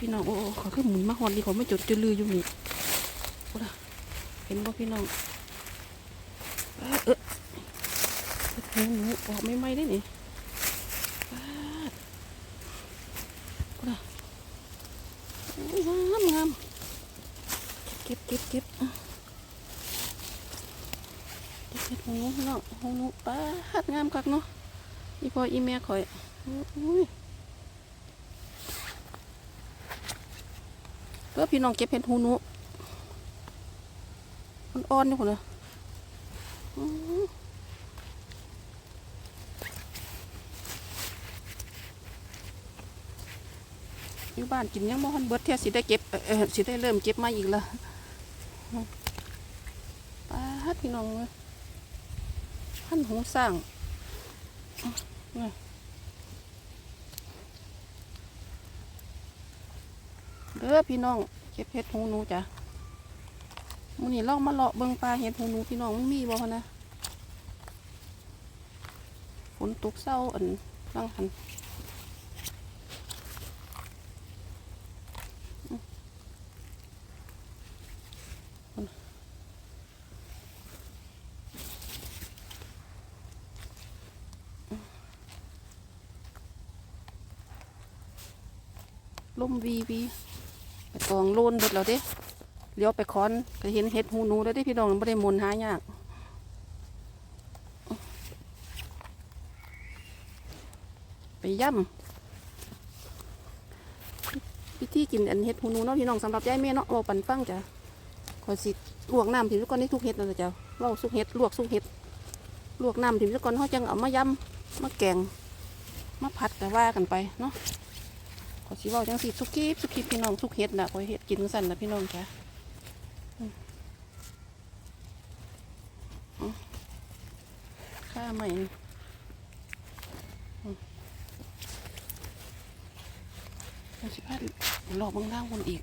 พี่น้องโอ้โอ้ขอขึ้นหมุนมาหอนดีขอไม่จดจะลืออยู่นี่โอ้ล่ะเห็นบ่พี่น้องเอ้ยเออห็นหนูออกไม่ไหมได้นี่ปาดโอ้ล่ะงามงามเก็บเก็บเก็บเก็บเก็บหูพี่น้องหูหนูปาดงามคักเนาะอีพออีแม่ข่อยอุ้ย เออพี่น้องเก็บเห็ดหูหนูมันอ่อนอยู่คนละอื้ออยู่บ้านกินยังบ่ทันเบิดเที่ยสิได้เก็บเอ่อสิได้เริ่มเก็บมาอีกและป้าดพี่น้องเลยพันหูสร้างอื้อนี่ เด้อพี่น้องเก็บเห็ดหูหนูจ้ะมื้อนี้ลองมาเลาะเบิ่งปลาเห็ดหูหนูพี่น้องมันมีบ่คะนะฝนตกเศร้าอันลังหันลมวีวี กองโลนเบิดแล้วเด้เลี้ยวไปค้อนก็เห็นเห็ดหูหนูแล้วเด้พี่น้องไม่ได้หมนหายากไปย่ำพิธีกินอันเห็ดหูหนูเนาะพี่น้องสำหรับยายแม่เนาะเราปันฟังจ้ะขอสิลวกน้ำถิ่มทุกคนนี่ทุกเห็ดนะจ้ะเราสุกเห็ดลวกสุกเห็ดลวกน้ำถิ่มทุกคนเขาจังเอามาย่ำมาแกงมาผัดแต่ว่ากันไปเนาะ อสิว้าจังสิสุกีบสุกีบพี่น้องสุกเฮ็ดนะขอเฮ็ดกินสั่นนะพี่น้องจ้ะข้าใหม่นี่อืมเอาสิพัดหลอกบางล่างบนอีก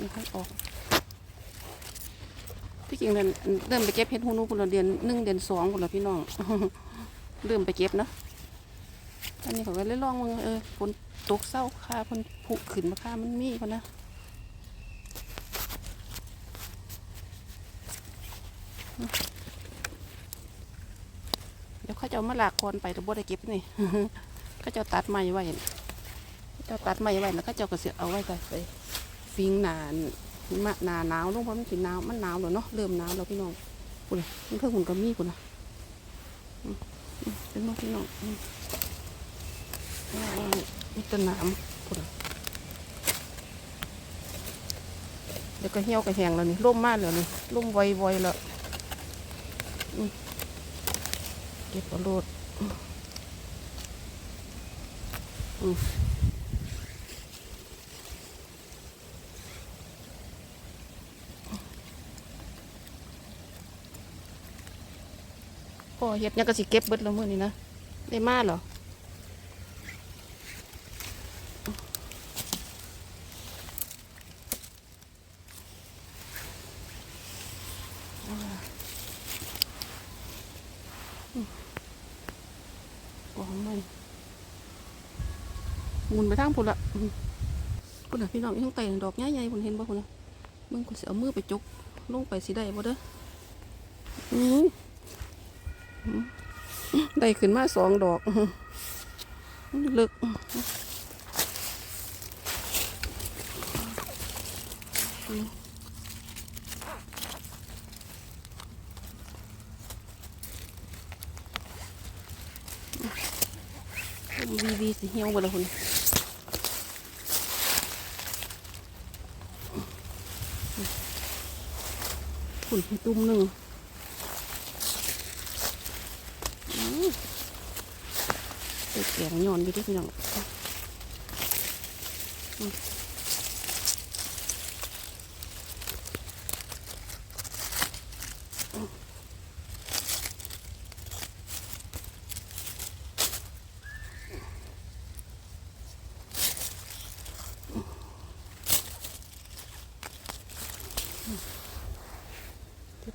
นี่ค่อยออก ที่จริงเริ่มเริ่มไปเก็บเห็ดหูนูคนละเดือนหนึ่งเดือนสองคนละพี่น้อง เริ่มไปเก็บเนาะ อันนี้เขาก็เลยลองมึงเออฝนตกเศร้าค่าเพันผุขึ้นมาค่ามันมีคนนะเดี๋ยวเขาจะเอามาหลากคอนไปแต่บ่ได้เก็บนี่เขาจะตัดไม้ไว้เขาจะเอาตัดไม้ไว้แล้วเขาจะเอาก็เสียเอาไว้ใส่ไปฟิงหนานมะหนาหนาวลงเพราะมันสิหนาวมันหนาวแล้วเนาะเริ่มหนาวแล้วพี่น้องคุณมันเพิ่งหุ่นก็มีคุณนะเป็นมาพี่น้อง อืมมีแต้นน้ำพุ่นเดี๋ยวก็เหี่ยวก็แห้งแล้วนี่ร่มมากแล้วนี่ร่มไวๆแล้วเก็บเอาโลดอืมพ่อเฮ็ดหยังก็สิเก็บเบิดแล้วมื้อนี้นะ ได้มาเหรอ กองมันห มุนไปทางพุ่นละพุ่นน่ะพี่น้องยังแต่งดอกใหญ่ๆพุ่นเห็นบ่พุ่นน่ะมึงกูสิเอามือไปจุกลงไปสิได้บ่เด้อได้ขึ้นมาสองดอกลึกวีวีสิเหี่ยวบ่ละพุ่น พุ่นตุ่มหนึ่งอืมเป็ดแกงย้อนอยู่ที่พี่น้อง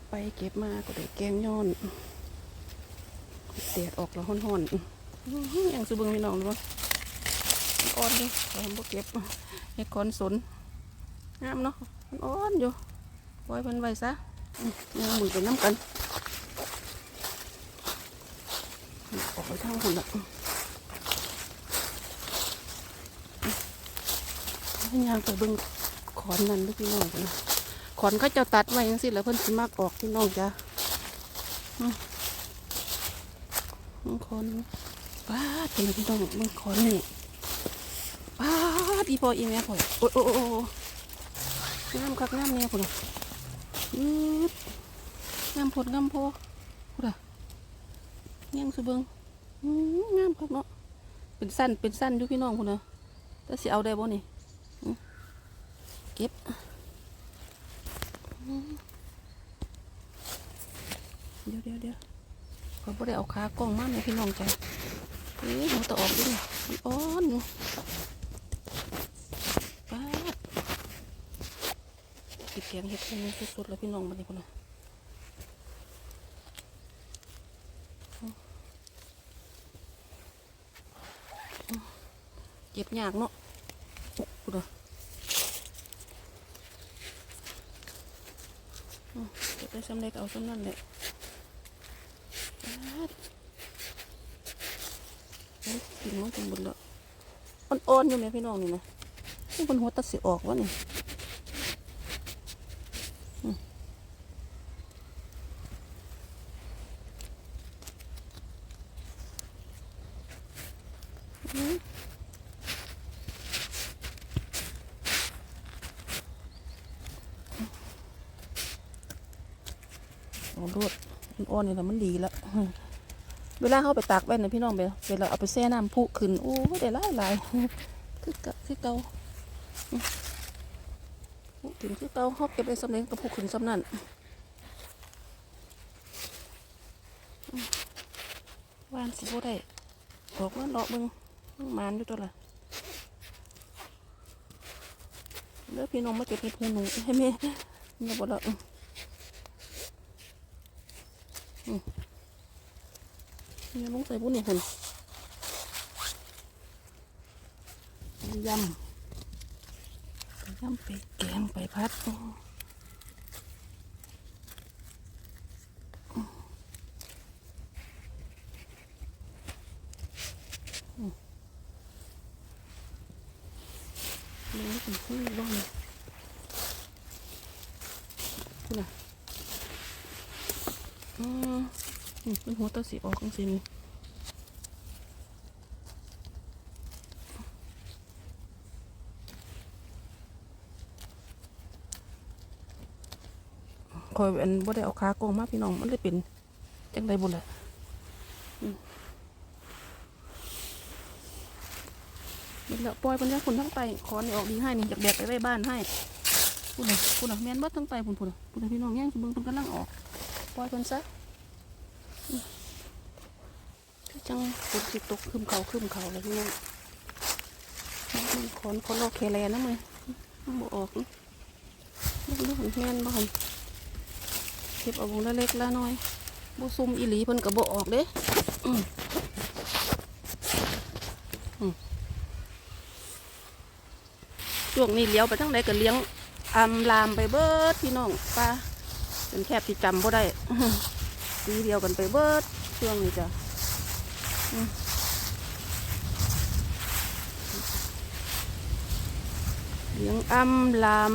ไปเก็บมาก็ได้แกงย้อนแดดออกแล้วห้อนๆอื้อหือยังสูเบิงพี่น้องหรือเปล่ามันอ่อนอยู่แต่ผมเก็บเห็ดขอนสนงามเนาะมันอ่อนอยู่ปล่อยมันไว้ซะอืมเอามือไปน้ำกันออกไปทางคนละยางไปเบิ่งขอนนั่นลูกพี่น้องกันนะ ขอนเขาจ้าตัดไว้ยังสิแล้วเพิ่นสิมากออกพี่น้องจ้ะขอนป้าเป็นพี่น้องมึงขอนนี่ป้าดีพออีแม่พ่อโอ้โอ้โอ้งามคักงามแน่พ่อยืดงามพดงามโพพ่อยเงี้ยงสุเบิงงามคักเนาะเป็นสั้นเป็นสั้นอยู่พี่น้องพ่อยนะแต่สิเอาได้บ่นี่เก็บ เดี๋ยวเดี๋ยวเดี๋ยวเขาไม่ได้เอาขากล้องมาเลยพี่น้องจ้ะเอ้ยหัวตะออกด้วยมันอ่อนอยู่ป้าดกิบแกงเห็ดให้มันสุดๆแล้วพี่น้องมาดิคนน่ะอืมอืมเจ็บยากเนาะอุ๊ยคุณอะเก็บได้ สำเร็จเอาสำนั่นแหละป๊าดโอ้ยกินมันจนหมดแล้วอ่อนๆอยู่ไหมพี่น้องนี่นะนี่บนหัวตัดสิออกวะนี่อืมอืมเอารวดมัน อนนี่แหละมันดีแล้วเวลาเข้าไปตากแว่นนะพี่น้องไปเวลาเอาไปแช่น้ำพุขึ้นโอ้ได้หลายหลายคือเกะคือเกาถึงคือเกาเขาเก็บไปสำเร็จกระพุขึ้นสำนั่นวานสิบ่ได้บอกว่าเลาะเบิ่งมันมานอยู่ตัวละเลือพี่น้องมาเก็บเห็ดหูหนูให้แม่เนี่ยบ่ละอืมอืมเนี่ยลงใส่บุ้นนี่คนยำไปยำไปแกงไปพัดนี่เป็นผู้บ้างคุณน่ะ อืมมเป็นหัวตาสีออกจังสินี่คอยอันบ่ได้เอาขากองมาพี่น้องมันเลยเป็นจังไดบุญละอืมนี่ละปล่อยมันเนี่ยคุณทั้งไปขอนี่ออกดีให้นี่อยากแบกไปไว้บ้านให้คุณน่ะคุณน่ะแม่นบิดทั้งไปคุณคุณน่ะคุณน่ะพี่น้องแย่งเบิ่งเพิ่นกำลังออก ล่อยเพิ่นซะคือจังฝนสิตกคืมเขาคืมเขาเลยพี่น้องมันขนคนโอเคแลนะมึงบ่ออกนี่มันดูหันแม่นบ่หันเก็บเอาวงละเล็กละน้อยบ่ซุ่มอีหลีเพิ่นก็บ่ออกเด้ช่วงนี้เลี้ยวไปทางใดก็เลี้ยงอำลามไปเบิดพี่น้องป้า เป็นแคบที่จำบ่ได้สีเดียวกันไปเบิดช่วงนี้จ้ะเลี้ยงอ้ำลาม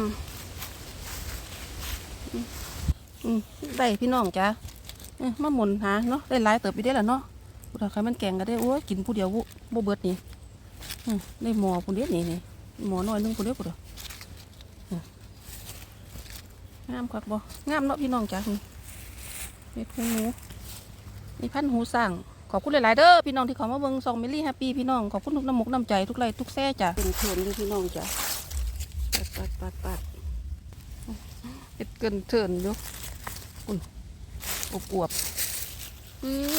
ได้พี่น้องจ้ะมาหมุนหาเนาะได้หลายเติบไปได้ละเนาะผู้ใครมันแกงก็ได้โอ้ยกินผู้เดียวบุบ่เบิดนี่ได้หมอผู้เดียวนี่นี่หมอน้อยหนึงผู้เดียวผู้เดียวอืม งามคักบ่งามเนาะพี่น้องจ้ะนี่เม็ดหูหนูนี่พันธุ์หูสั่งขอบคุณหลายๆเด้อพี่น้องที่เขามาเบิ่งซองมิลลี่แฮปปี้พี่น้องขอบคุณทุกน้ำมกน้ำใจทุกไลค์ทุกแซ่จ้ะเป็นเพื่อนด้วยพี่น้องจ้ะปัดปัดปัดปัดเห็ดเกินเถินอยู่อุ้ยอบอวบอื้อ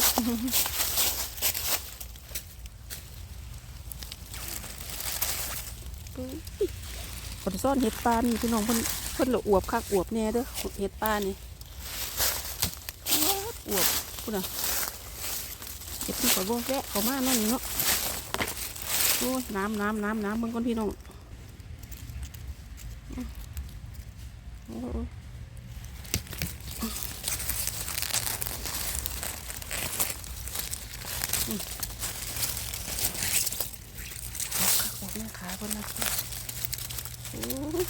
คนซ่อนเห็ดปลานี่พี่น้องเพิ่น เพิ่นละอวบคักอวบแน่เด้อเห็ดปลานี่อวบอวบคุณอะเห็ดที่ขอยบ่แวะเขามานั่นนี่เนาะโอ้ยน้ำน้ำน้ำน้ำมึงก่อนพี่น้องโอ้ยเอาขาขาคนนะโอ้ย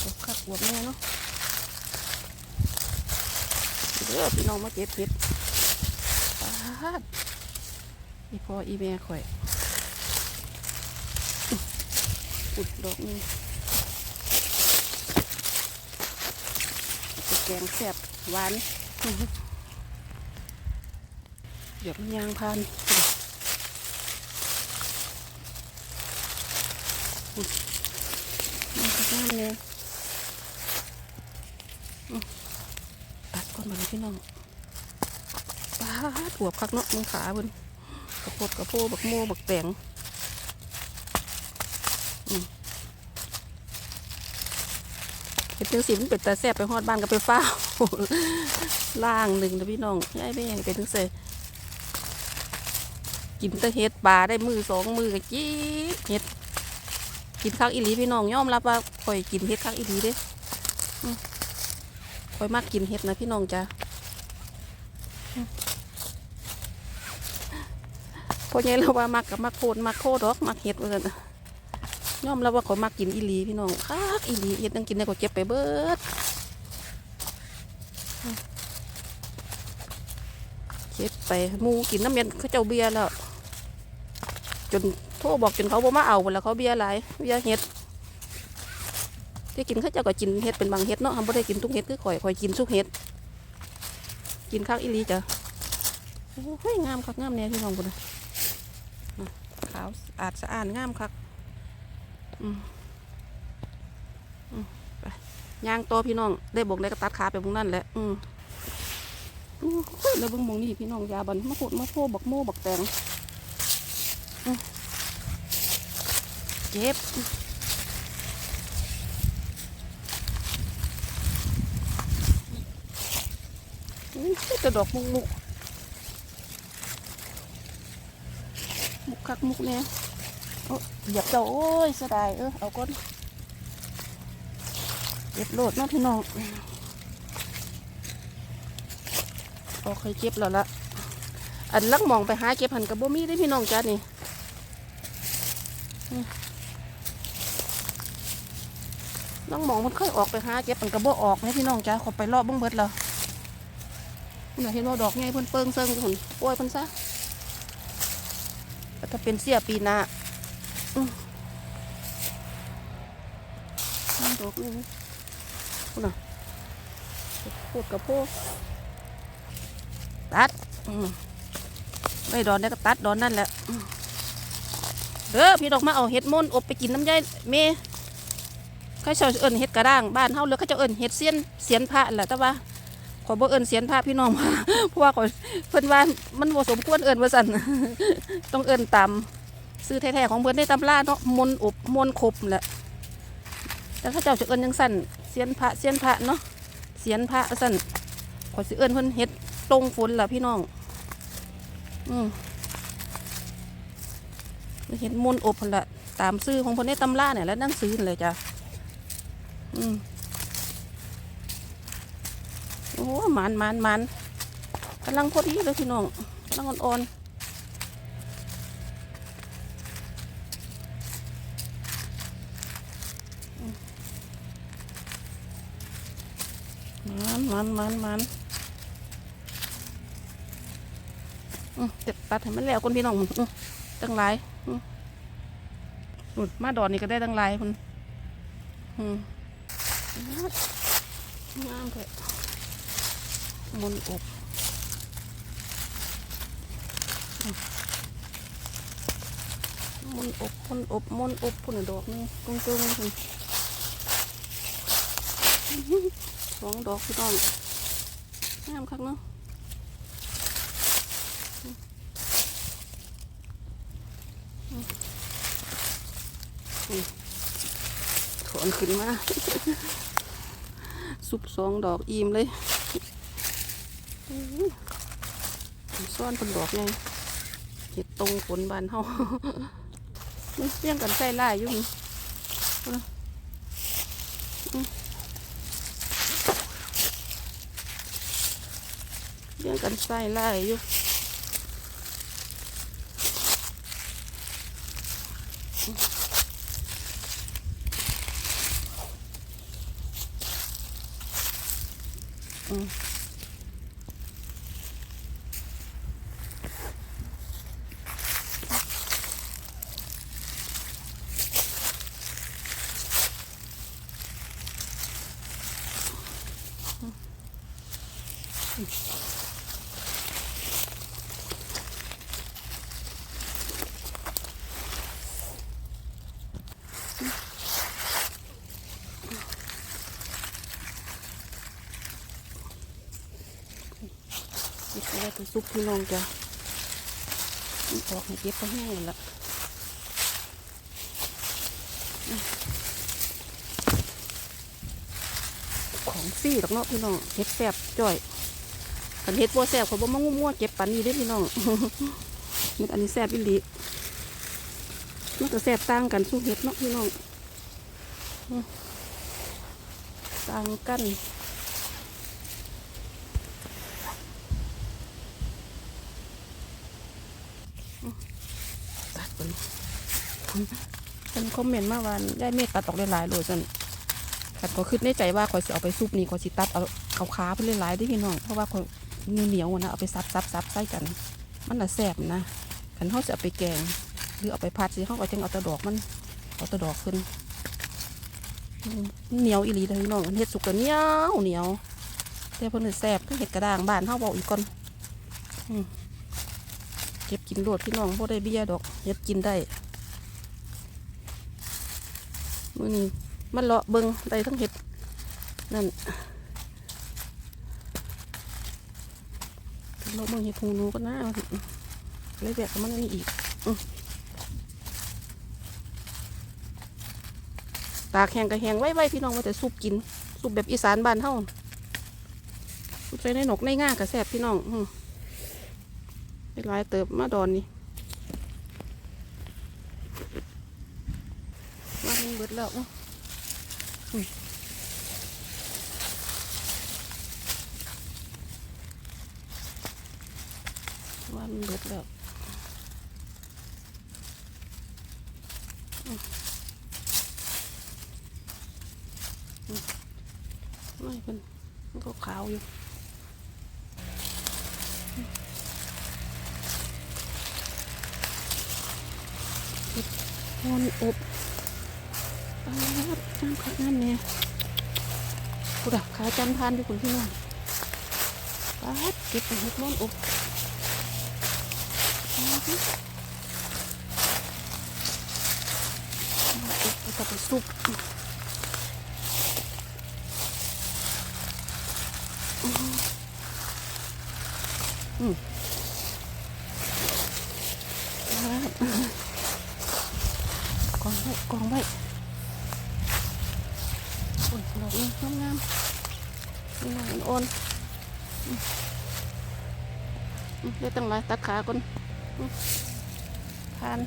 เอาขาออกแม่เนาะเด้อพี่น้องมาเก็บเห็ดปาดอีพออีแม่ข่อยอุดดอกนี่แกงแซ่บหวานเดี๋ยวมันยางพันอุ๊ยมันก็น้ำเลยอืมตัดก่อนมาเลย พี่น้องปาดหัวคักเนาะมึงขาเพิ่นกระโพดกระโพบักโมบักแตงเห็ดจังสีมันเป็นตาแซ่บไปฮอดบ้านก็ไปฟ้าล่างหนึ่งนะพี่น้องยายแม่งเป็นจังเสกินแต่เห็ดปลาได้มือสองมือกับจี๊ดเห็ดกินคักอีหลีพี่น้องยอมรับว่าข่อยกินเห็ดคักอีหลีเด้ อืมข่อยมากกินเห็ดนะพี่น้องจ้ะอืมพอไงเราว่ามักกับมักโคตรมักโคตรดอกมักเห็ดว่าซั่นน่ะยอมรับว่าเขามักกินอีลีพี่น้องคักอีลีเฮ็ดนังกินได้ก็เก็บไปเบิดเก็บไปมูกินน้ำเย็นเขาเจ้าเบียร์แล้ว จนโทรบอกจนเขาบ่มาเอาพุ่นแล้วเขาเบียร์หลายเบียร์เฮ็ด ที่กินเขาเจ้าก็กินเฮ็ดเป็นบางเฮ็ดเนาะทำบ่ได้กินทุกเฮ็ดคือข่อยข่อยกินทุกเฮ็ด กินคักอีหลีจ้ะโอ้ยงามคักงามแน่พี่น้องพุ่นขาวสะอาดสะอาดงามคักอืมอืมไปย่างตัวพี่น้องได้บอกได้ก็ตัดขาไปบุงนั่นแหละอืมอู้หูแล้วเบิ่งมองนี่พี่น้องยาบันมะกรูดมะโพบักโม่บักแตงเจ็บอืม กระดอกมุกมุกมุกคักมุกเนี่ยโอ้เหยียบเจ้าโอ้ยเสียดายเออเอาก้นเจ็บโลดนะพี่น้องโอเคเจ็บแล้วละอันลักมองไปหาเก็บหันกับบ่มีได้พี่น้องจ้านี่อืมลักมองมันเคยออกไปหาเก็บมันกับบ่ออกให้พี่น้องจ้าขอไปรอบบ้งเบิดแล้ว คุณเห็นว่าดอกไงเพิ่นเปิงเซิงอยู่หุ่นโอ้ยเพิ่นซะแล้วถ้าเป็นเสียปีหน้าดอกนี่พูดน่ะพูดกับพูดตัดไม่ดอนได้ก็ตัดดอนนั่นแหละเด้อพี่ดอกมาเอาเห็ดม่นอบไปกินน้ำยายเมเขาเจ้าเอิญเห็ดกระด้างบ้านเฮาเลยเขาเจ้าเอิญเห็ดเสียนเสียนพระแหละแต่ว่า ขอยบ่เอิญเสียนพระพี่น้องมาเพราะว่าขอยเพิ่นว่ามันบ่สมควรเอิญว่าสั่นต้องเอิญตามซื้อแท้ๆของเพิ่นได้ตำราเนาะมนอบมนต์คบแหละแต่เข้าเจ้าจะเอิ้นยังสั่นเสียนพระเสียนพระเนาะเสียนพระสั่นขอยสิเอิ้นเพิ่นเฮ็ดตรงฝนล่ะพี่น้อง อืมเห็นมนอบพุ่นละตามซื้อของเพิ่นในตำราเนี่ยแล้วนั่งซื้อเลยจ้ะอืมโอ้ มันมันมันกำลังพอดีเลยพี่น้องกำลังอ่อนมันมันมันมันเด็ดตัดให้มันแล้วคนพี่น้องตั้งหลายอืมนู่นมาดอนนี่ก็ได้ตั้งหลายคนอืมงามเลย มนอบมนอบมนอบมนอบพุ่นดอกนึงกงจุงพุ่นสองดอกพี่น้องงามคักเนาะอืมอนขึ้นมา ซุปสองดอกอิ่มเลย ซ่อนเป็นดอกไงเห็ดตรงผลบานเฮาเลี้ยงกันใส่ไล่อยู่นี่เลี้ยงกันใส่ไล่อยู่ เก็บไว้ไปซุปพี่น้องจ้ะมันออกให้เก็บไปแห้งแล้วของซี่ดอกเนาะพี่น้องเห็ดแสบจ่อยกันเห็ดบัวแสบเขาบอกมางัวๆเก็บปันนี้เด้พี่น้องม็ดอันนี้แสบอีหลีมันก็แสบต่างกันสู้เห็ดเนาะพี่น้องต่างกัน ตัดเป็น เป็นคอมเมนต์มาว่าได้เมตตัดออกหลายๆโลสันแต่ก็คิดในใจว่าคอยสิเอาไปซุปนี่คอยสิตัดเอาเอาขาเพื่อหลายๆได้พี่น้องเพราะว่าคอยเหนียวๆนะเอาไปซับซับซับใส่กัน มันน่ะแสบนะขันเขาจะเอาไปแกง หรือเอาไปผัดสิเขาก็จังเอาตะดอกมันเอาตะดอกขึ้นเหนียวอีหลีเลยพี่น้องอันเฮ็ดสุกก็เหนียวเหนียวแต่เพิ่นน่ะแสบก็เห็ดกระด้างบ้านเฮาบอกอีกก่อนเก็บกินโลดพี่น้องบ่ได้เบี้ยดอกเฮ็ดกินได้ มื้อนี้มันเลาะเบิงได้ทั้งเห็ดนั่นเลาะเบิงเห็ดหูนูก็น่าเลยแบกกับมันนนี้อีกอตากแห้งก็แห้งไว้ไว้พี่น้องว่าแต่ซุปกินซุปแบบอีสานบ้านเฮาซุปใส่ในหนกในง่าก็แซ่บพี่น้องอื้อเป็นลายเติบมาดอนนี่ว่ามันเบิด แล้วอุ้ยว่ามันเบิดแล้วไม่เป็นมันก็ขาวอยู่อนอบ คักน้ำเนี่ยกูดักขาจันทานด้วยคุณพี่น้องป๊าดเก็บไปเห็ดนอนอบป๊าดนอนอบแล้วก็ไปซุปอืมป๊าดกองไว้กองไว้โอ้ยดอกนี้ งามงามนี่นะอ่อนๆอืมอืมได้ตั้งหลาตัดขาก่อนอืมทาน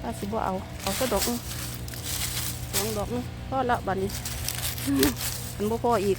ถ้าสิบ่เอา เอาสักดอกสองดอกหนึงพอละบัดนี้อันบ่พออีก